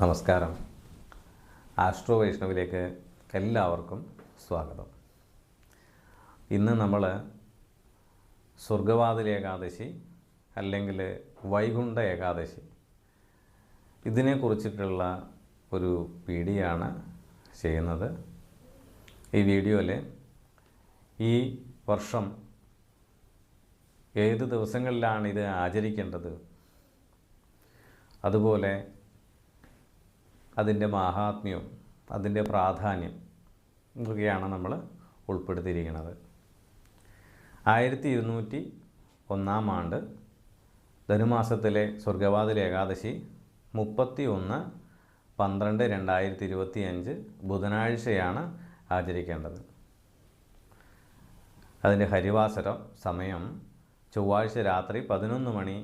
നമസ്കാരം. ആസ്ട്രോ വൈഷ്ണവിലേക്ക് എല്ലാവർക്കും സ്വാഗതം. ഇന്ന് നമ്മൾ സ്വർഗവാതിൽ ഏകാദശി അല്ലെങ്കിൽ വൈകുണ്ഠ ഏകാദശി ഇതിനെക്കുറിച്ചിട്ടുള്ള ഒരു പീഡിയാണ് ചെയ്യുന്നത്. ഈ വീഡിയോയിൽ ഈ വർഷം ഏത് ദിവസങ്ങളിലാണ് ഇത് ആചരിക്കേണ്ടത്? അതുപോലെ അതിന്റെ മാഹാത്മ്യവും അതിന്റെ പ്രാധാന്യം ഇതൊക്കെയാണ് നമ്മൾ ഉൾപ്പെടുത്തിയിരിക്കുന്നത്. ആയിരത്തി ഇരുന്നൂറ്റി ഒന്നാം ആണ്ട് ധനുമാസത്തിലെ സ്വർഗവാതിൽ ഏകാദശി മുപ്പത്തി ഒന്ന് പന്ത്രണ്ട് രണ്ടായിരത്തി ഇരുപത്തി അഞ്ച് ബുധനാഴ്ചയാണ് ആചരിക്കേണ്ടത്. അതിന്റെ ഹരിവാസരം സമയം ചൊവ്വാഴ്ച രാത്രി പതിനൊന്ന് മണി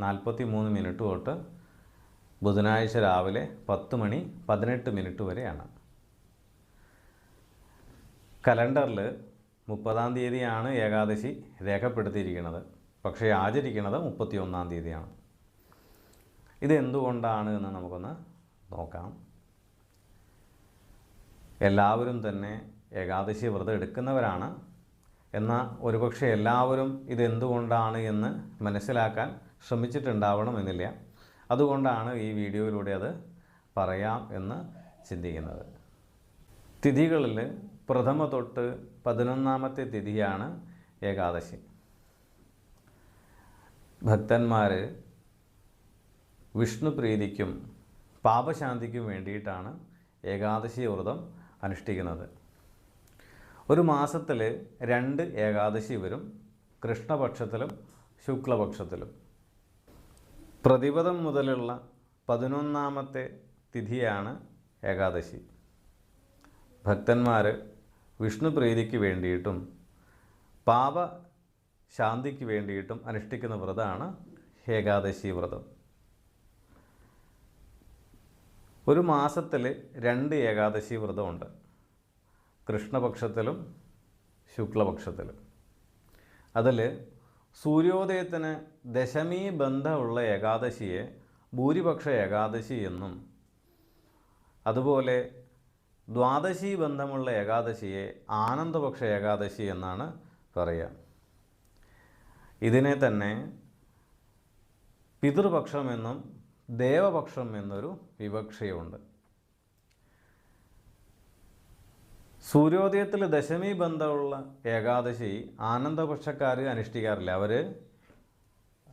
നാൽപ്പത്തി മൂന്ന് മിനിറ്റ് തൊട്ട് ബുധനാഴ്ച രാവിലെ പത്ത് മണി പതിനെട്ട് മിനിറ്റ് വരെയാണ്. കലണ്ടറിൽ മുപ്പതാം തീയതിയാണ് ഏകാദശി രേഖപ്പെടുത്തിയിരിക്കുന്നത്. പക്ഷേ ആചരിക്കുന്നത് മുപ്പത്തി ഒന്നാം തീയതിയാണ്. ഇതെന്തുകൊണ്ടാണ് എന്ന് നമുക്കൊന്ന് നോക്കാം. എല്ലാവരും തന്നെ ഏകാദശി വ്രതം എടുക്കുന്നവരാണ്. എന്നാൽ ഒരുപക്ഷെ എല്ലാവരും ഇതെന്തുകൊണ്ടാണ് എന്ന് മനസ്സിലാക്കാൻ ശ്രമിച്ചിട്ടുണ്ടാവണമെന്നില്ല. അതുകൊണ്ടാണ് ഈ വീഡിയോയിലൂടെ അത് പറയാം എന്ന് ചിന്തിക്കുന്നത്. തിഥികളിൽ പ്രഥമ തൊട്ട് പതിനൊന്നാമത്തെ തിഥിയാണ് ഏകാദശി. ഭക്തന്മാർ വിഷ്ണു പ്രീതിക്കും പാപശാന്തിക്കും വേണ്ടിയിട്ടാണ് ഏകാദശി വ്രതം അനുഷ്ഠിക്കുന്നത്. ഒരു മാസത്തിൽ രണ്ട് ഏകാദശി വരും. കൃഷ്ണപക്ഷത്തിലും ശുക്ലപക്ഷത്തിലും. പ്രതിപദം മുതലുള്ള പതിനൊന്നാമത്തെ തിഥിയാണ് ഏകാദശി. ഭക്തന്മാർ വിഷ്ണു പ്രീതിക്ക് വേണ്ടിയിട്ടും പാപ ശാന്തിക്ക് വേണ്ടിയിട്ടും അനുഷ്ഠിക്കുന്ന വ്രതമാണ് ഏകാദശി വ്രതം. ഒരു മാസത്തിൽ രണ്ട് ഏകാദശി വ്രതമുണ്ട്. കൃഷ്ണപക്ഷത്തിലും ശുക്ലപക്ഷത്തിലും. അതിൽ സൂര്യോദയത്തിന് ദശമി ബന്ധമുള്ള ഏകാദശിയെ ഭൂരിപക്ഷ ഏകാദശി എന്നും അതുപോലെ ദ്വാദശി ബന്ധമുള്ള ഏകാദശിയെ ആനന്ദപക്ഷ ഏകാദശി എന്നാണ് പറയുക. ഇതിനെ തന്നെ പിതൃപക്ഷമെന്നും ദേവപക്ഷം എന്നൊരു വിവക്ഷയുണ്ട്. സൂര്യോദയത്തിൽ ദശമി ബന്ധമുള്ള ഏകാദശി ആനന്ദപക്ഷക്കാർ അനുഷ്ഠിക്കാറില്ല. അവർ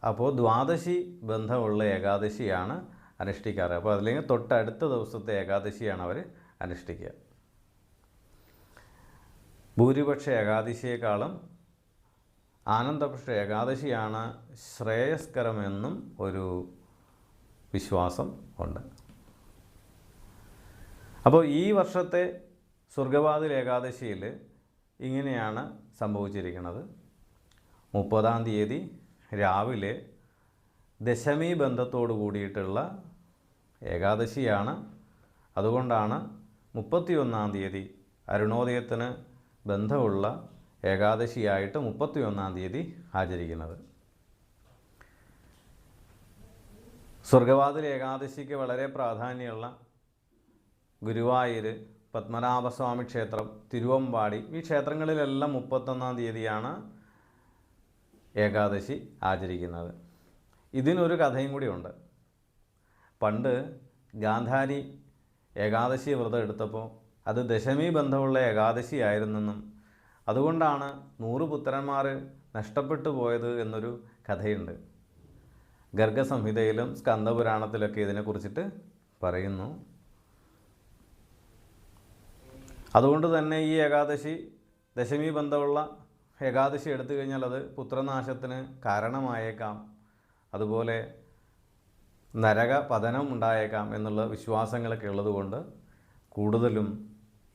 അപ്പോൾ ദ്വാദശി ബന്ധമുള്ള ഏകാദശിയാണ് അനുഷ്ഠിക്കാറ്. അപ്പോൾ അതില്ലെങ്കിൽ തൊട്ടടുത്ത ദിവസത്തെ ഏകാദശിയാണ് അവർ അനുഷ്ഠിക്കുക. ഭൂരിപക്ഷ ഏകാദശിയേക്കാളും ആനന്ദപക്ഷ ഏകാദശിയാണ് ശ്രേയസ്കരമെന്നും ഒരു വിശ്വാസം ഉണ്ട്. അപ്പോൾ ഈ വർഷത്തെ സ്വർഗവാതിൽ ഏകാദശിയിൽ ഇങ്ങനെയാണ് സംഭവിച്ചിരിക്കുന്നത്. മുപ്പതാം തീയതി രാവിലെ ദശമി ബന്ധത്തോട് കൂടിയിട്ടുള്ള ഏകാദശിയാണ്. അതുകൊണ്ടാണ് മുപ്പത്തിയൊന്നാം തീയതി അരുണോദയത്തിന് ബന്ധമുള്ള ഏകാദശിയായിട്ട് മുപ്പത്തിയൊന്നാം തീയതി ആചരിക്കുന്നത്. സ്വർഗവാതിൽ ഏകാദശിക്ക് വളരെ പ്രാധാന്യമുള്ള ഗുരുവായൂർ പത്മനാഭസ്വാമി ക്ഷേത്രം തിരുവമ്പാടി. ഈ ക്ഷേത്രങ്ങളിലെല്ലാം മുപ്പത്തൊന്നാം തീയതിയാണ് ഏകാദശി ആചരിക്കുന്നത്. ഇതിനൊരു കഥയും കൂടിയുണ്ട് പണ്ട് ഗാന്ധാരി ഏകാദശി വ്രതം എടുത്തപ്പോൾ അത് ദശമി ബന്ധമുള്ള ഏകാദശി ആയിരുന്നെന്നും അതുകൊണ്ടാണ് നൂറ് പുത്രന്മാർ നഷ്ടപ്പെട്ടു പോയത് എന്നൊരു കഥയുണ്ട്. ഗർഗസംഹിതയിലും സ്കന്ദപുരാണത്തിലൊക്കെ ഇതിനെക്കുറിച്ചിട്ട് പറയുന്നു. അതുകൊണ്ട് തന്നെ ഈ ഏകാദശി ദശമി ബന്ധമുള്ള ഏകാദശി എടുത്തു കഴിഞ്ഞാൽ അത് പുത്രനാശത്തിന് കാരണമായേക്കാം. അതുപോലെ നരക പതനം ഉണ്ടായേക്കാം എന്നുള്ള വിശ്വാസങ്ങളൊക്കെ ഉള്ളതുകൊണ്ട് കൂടുതലും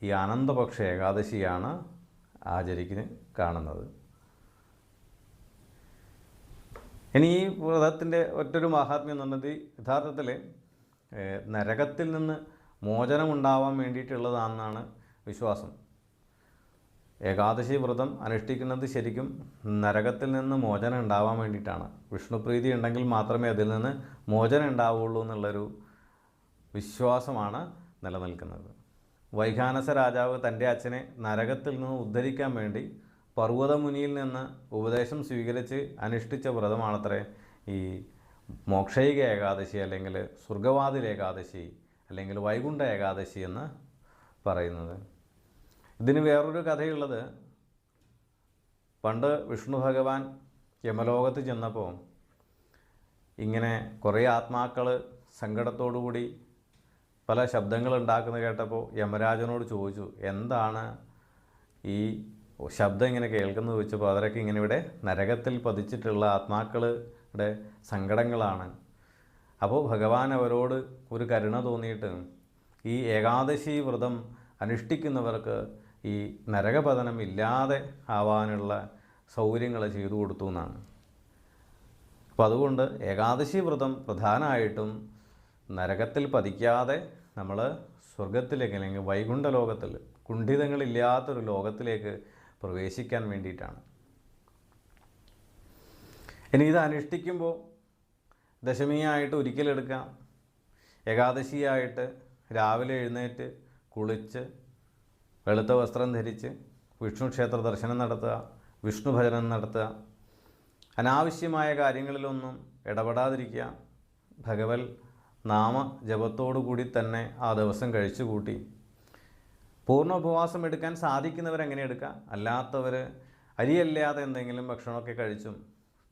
ഈ ആനന്ദപക്ഷ ഏകാദശിയാണ് ആചരിക്കുന്ന കാണുന്നത്. ഇനി ഈ വ്രതത്തിന്റെ ഒറ്റൊരു മഹാത്മ്യം എന്നുള്ളത് യഥാർത്ഥത്തിൽ നരകത്തിൽ നിന്ന് മോചനമുണ്ടാവാൻ വേണ്ടിയിട്ടുള്ളതാണെന്നാണ് വിശ്വാസം. ഏകാദശി വ്രതം അനുഷ്ഠിക്കുന്നത് ശരിക്കും നരകത്തിൽ നിന്ന് മോചനം ഉണ്ടാവാൻ വേണ്ടിയിട്ടാണ്. വിഷ്ണുപ്രീതി ഉണ്ടെങ്കിൽ മാത്രമേ അതിൽ നിന്ന് മോചനം ഉണ്ടാവുള്ളൂ എന്നുള്ളൊരു വിശ്വാസമാണ് നിലനിൽക്കുന്നത്. വൈഖാനസ രാജാവ് തന്റെ അച്ഛനെ നരകത്തിൽ നിന്ന് ഉദ്ധരിക്കാൻ വേണ്ടി പർവതമുനിയിൽ നിന്ന് ഉപദേശം സ്വീകരിച്ച് അനുഷ്ഠിച്ച വ്രതമാണത്രേ ഈ മോക്ഷയിക ഏകാദശി അല്ലെങ്കിൽ സ്വർഗവാതിൽ ഏകാദശി അല്ലെങ്കിൽ വൈകുണ്ഠ ഏകാദശി എന്ന് പറയുന്നത്. ഇതിന് വേറൊരു കഥയുള്ളത്. പണ്ട് വിഷ്ണു ഭഗവാൻ യമലോകത്ത് ചെന്നപ്പോൾ ഇങ്ങനെ കുറേ ആത്മാക്കൾ സങ്കടത്തോടുകൂടി പല ശബ്ദങ്ങൾ ഉണ്ടാക്കുന്ന കേട്ടപ്പോൾ യമരാജനോട് ചോദിച്ചു എന്താണ് ഈ ശബ്ദം ഇങ്ങനെ കേൾക്കുന്നത്? വെച്ചപ്പോൾ അവരൊക്കെ ഇങ്ങനെ ഇവിടെ നരകത്തിൽ പതിച്ചിട്ടുള്ള ആത്മാക്കളുടെ സങ്കടങ്ങളാണ്. അപ്പോൾ ഭഗവാൻ അവരോട് ഒരു കരുണ തോന്നിയിട്ട് ഈ ഏകാദശി വ്രതം അനുഷ്ഠിക്കുന്നവർക്ക് ഈ നരകപതനം ഇല്ലാതെ ആവാനുള്ള സൗകര്യങ്ങൾ ചെയ്തു കൊടുത്തു എന്നാണ്. അപ്പോൾ അതുകൊണ്ട് ഏകാദശി വ്രതം പ്രധാനമായിട്ടും നരകത്തിൽ പതിക്കാതെ നമ്മൾ സ്വർഗത്തിലേക്ക് അല്ലെങ്കിൽ വൈകുണ്ഠ ലോകത്തിൽ കുണ്ഠിതങ്ങളില്ലാത്തൊരു ലോകത്തിലേക്ക് പ്രവേശിക്കാൻ വേണ്ടിയിട്ടാണ്. ഇനി ഇത് അനുഷ്ഠിക്കുമ്പോൾ ദശമിയായിട്ട് ഒരിക്കലെടുക്കാം. ഏകാദശിയായിട്ട് രാവിലെ എഴുന്നേറ്റ് കുളിച്ച് വെളുത്ത വസ്ത്രം ധരിച്ച് വിഷ്ണു ക്ഷേത്ര ദർശനം നടത്തുക വിഷ്ണു ഭജനം നടത്തുക. അനാവശ്യമായ കാര്യങ്ങളിലൊന്നും ഇടപെടാതിരിക്കുക. ഭഗവൽ നാമ ജപത്തോടു കൂടി തന്നെ ആ ദിവസം കഴിച്ചു കൂട്ടി പൂർണ ഉപവാസം എടുക്കാൻ സാധിക്കുന്നവരെങ്ങനെ എടുക്കുക അല്ലാത്തവർ അരിയല്ലാതെ എന്തെങ്കിലും ഭക്ഷണമൊക്കെ കഴിച്ചും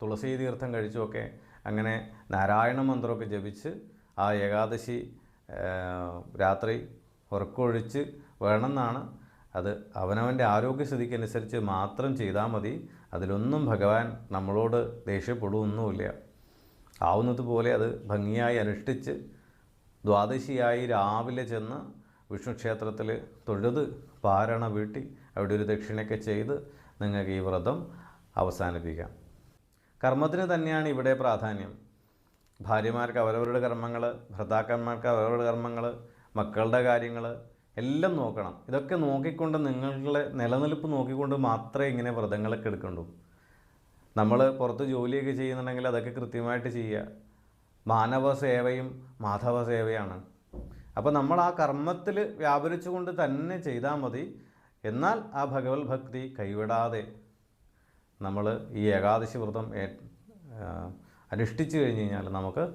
തുളസി തീർത്ഥം കഴിച്ചുമൊക്കെ അങ്ങനെ നാരായണ മന്ത്രമൊക്കെ ജപിച്ച് ആ ഏകാദശി രാത്രി ഉറക്കമൊഴിച്ച് വേണമെന്നാണ്. അത് അവനവന്റെ ആരോഗ്യസ്ഥിതിക്കനുസരിച്ച് മാത്രം ചെയ്താൽ മതി. അതിലൊന്നും ഭഗവാൻ നമ്മളോട് ദേഷ്യപ്പെടുമൊന്നുമില്ല ആവുന്നതുപോലെ അത് ഭംഗിയായി അനുഷ്ഠിച്ച് ദ്വാദശിയായി രാവിലെ ചെന്ന് വിഷ്ണു ക്ഷേത്രത്തിൽ തൊഴുത് പാരണ വീട്ടി അവിടെ ഒരു ദക്ഷിണയൊക്കെ ചെയ്ത് നിങ്ങൾക്ക് ഈ വ്രതം അവസാനിപ്പിക്കാം. കർമ്മത്തിന് തന്നെയാണ് ഇവിടെ പ്രാധാന്യം. ഭാര്യമാർക്ക് അവരവരുടെ കർമ്മങ്ങൾ ഭർത്താക്കന്മാർക്ക് അവരവരുടെ കർമ്മങ്ങൾ മക്കളുടെ കാര്യങ്ങൾ എല്ലാം നോക്കണം. ഇതൊക്കെ നോക്കിക്കൊണ്ട് നിങ്ങളുടെ നിലനിൽപ്പ് നോക്കിക്കൊണ്ട് മാത്രമേ ഇങ്ങനെ വ്രതങ്ങളൊക്കെ എടുക്കണ്ടൂ. നമ്മൾ പുറത്ത് ജോലിയൊക്കെ ചെയ്യുന്നുണ്ടെങ്കിൽ അതൊക്കെ കൃത്യമായിട്ട് ചെയ്യുക. മാനവ സേവയും മാധവ സേവയാണ്. അപ്പോൾ നമ്മൾ ആ കർമ്മത്തിൽ വ്യാപരിച്ചുകൊണ്ട് തന്നെ ചെയ്താൽ മതി. എന്നാൽ ആ ഭഗവത് ഭക്തി കൈവിടാതെ നമ്മൾ ഈ ഏകാദശി വ്രതം അനുഷ്ഠിച്ചു കഴിഞ്ഞ് കഴിഞ്ഞാൽ നമുക്ക്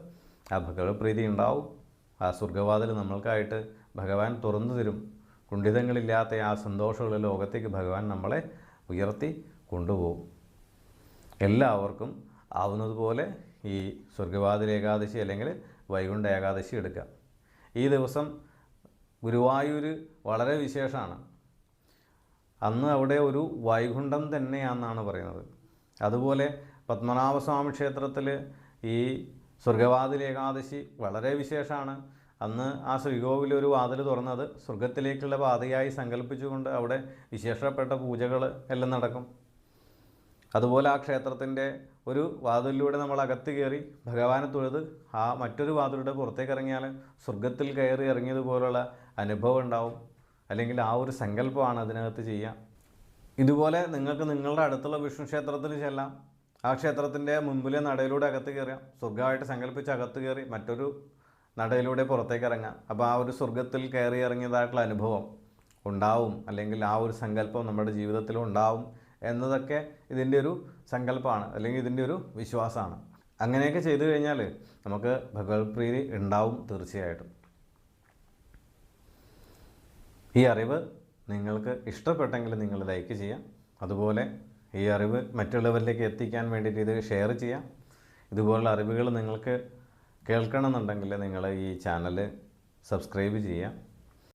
ആ ഭഗവത് പ്രീതി ഉണ്ടാവും. ആ സ്വർഗവാതിൽ നമ്മൾക്കായിട്ട് ഭഗവാൻ തുറന്നു തരും. കുണ്ഠിതങ്ങളില്ലാത്ത ആ സന്തോഷമുള്ള ലോകത്തേക്ക് ഭഗവാൻ നമ്മളെ ഉയർത്തി കൊണ്ടുപോകും. എല്ലാവർക്കും ആവുന്നതുപോലെ ഈ സ്വർഗവാതിൽ ഏകാദശി അല്ലെങ്കിൽ വൈകുണ്ഠ ഏകാദശി എടുക്കുക ഈ ദിവസം ഗുരുവായൂർ വളരെ വിശേഷമാണ്. അന്ന് അവിടെ ഒരു വൈകുണ്ഠം തന്നെയാണെന്നാണ് പറയുന്നത്. അതുപോലെ പത്മനാഭസ്വാമി ക്ഷേത്രത്തിൽ ഈ സ്വർഗവാതിൽ ഏകാദശി വളരെ വിശേഷമാണ്. അന്ന് ആ ശ്രീകോവിൽ ഒരു വാതിൽ തുറന്നത് സ്വർഗത്തിലേക്കുള്ള പാതയായി സങ്കല്പിച്ചുകൊണ്ട് അവിടെ വിശേഷപ്പെട്ട പൂജകൾ എല്ലാം നടക്കും. അതുപോലെ ആ ക്ഷേത്രത്തിന്റെ ഒരു വാതിലിലൂടെ നമ്മൾ അകത്ത് കയറി ഭഗവാനെ തൊഴുത് ആ മറ്റൊരു വാതിലൂടെ പുറത്തേക്ക് ഇറങ്ങിയാൽ സ്വർഗത്തിൽ കയറി ഇറങ്ങിയതുപോലുള്ള അനുഭവം ഉണ്ടാവും. അല്ലെങ്കിൽ ആ ഒരു സങ്കല്പമാണ് അതിനകത്ത് ചെയ്യുക ഇതുപോലെ നിങ്ങൾക്ക് നിങ്ങളുടെ അടുത്തുള്ള വിഷ്ണു ക്ഷേത്രത്തിൽ ചെല്ലാം ആ ക്ഷേത്രത്തിന്റെ മുമ്പിലെ നടയിലൂടെ അകത്ത് കയറാം സ്വർഗമായിട്ട് സങ്കല്പിച്ച് അകത്ത് കയറി മറ്റൊരു നടയിലൂടെ പുറത്തേക്ക് ഇറങ്ങാം. അപ്പോൾ ആ ഒരു സ്വർഗത്തിൽ കയറി ഇറങ്ങിയതായിട്ടുള്ള അനുഭവം ഉണ്ടാവും. അല്ലെങ്കിൽ ആ ഒരു സങ്കല്പം നമ്മുടെ ജീവിതത്തിൽ ഉണ്ടാവും എന്നതൊക്കെ ഇതിന്റെ ഒരു സങ്കല്പമാണ്. അല്ലെങ്കിൽ ഇതിന്റെ ഒരു വിശ്വാസമാണ്. അങ്ങനെയൊക്കെ ചെയ്തു കഴിഞ്ഞാൽ നമുക്ക് ഭഗവത് പ്രീതി ഉണ്ടാവും തീർച്ചയായിട്ടും. ഈ അറിവ് നിങ്ങൾക്ക് ഇഷ്ടപ്പെട്ടെങ്കിൽ നിങ്ങൾ ലൈക്ക് ചെയ്യാം. അതുപോലെ ഈ അറിവ് മറ്റുള്ളവരിലേക്ക് എത്തിക്കാൻ വേണ്ടിയിട്ട് ഇത് ഷെയർ ചെയ്യാം. ഇതുപോലുള്ള അറിവുകൾ നിങ്ങൾക്ക് കേൾക്കണമെന്നുണ്ടെങ്കിൽ നിങ്ങൾ ഈ ചാനൽ സബ്സ്ക്രൈബ് ചെയ്യാം.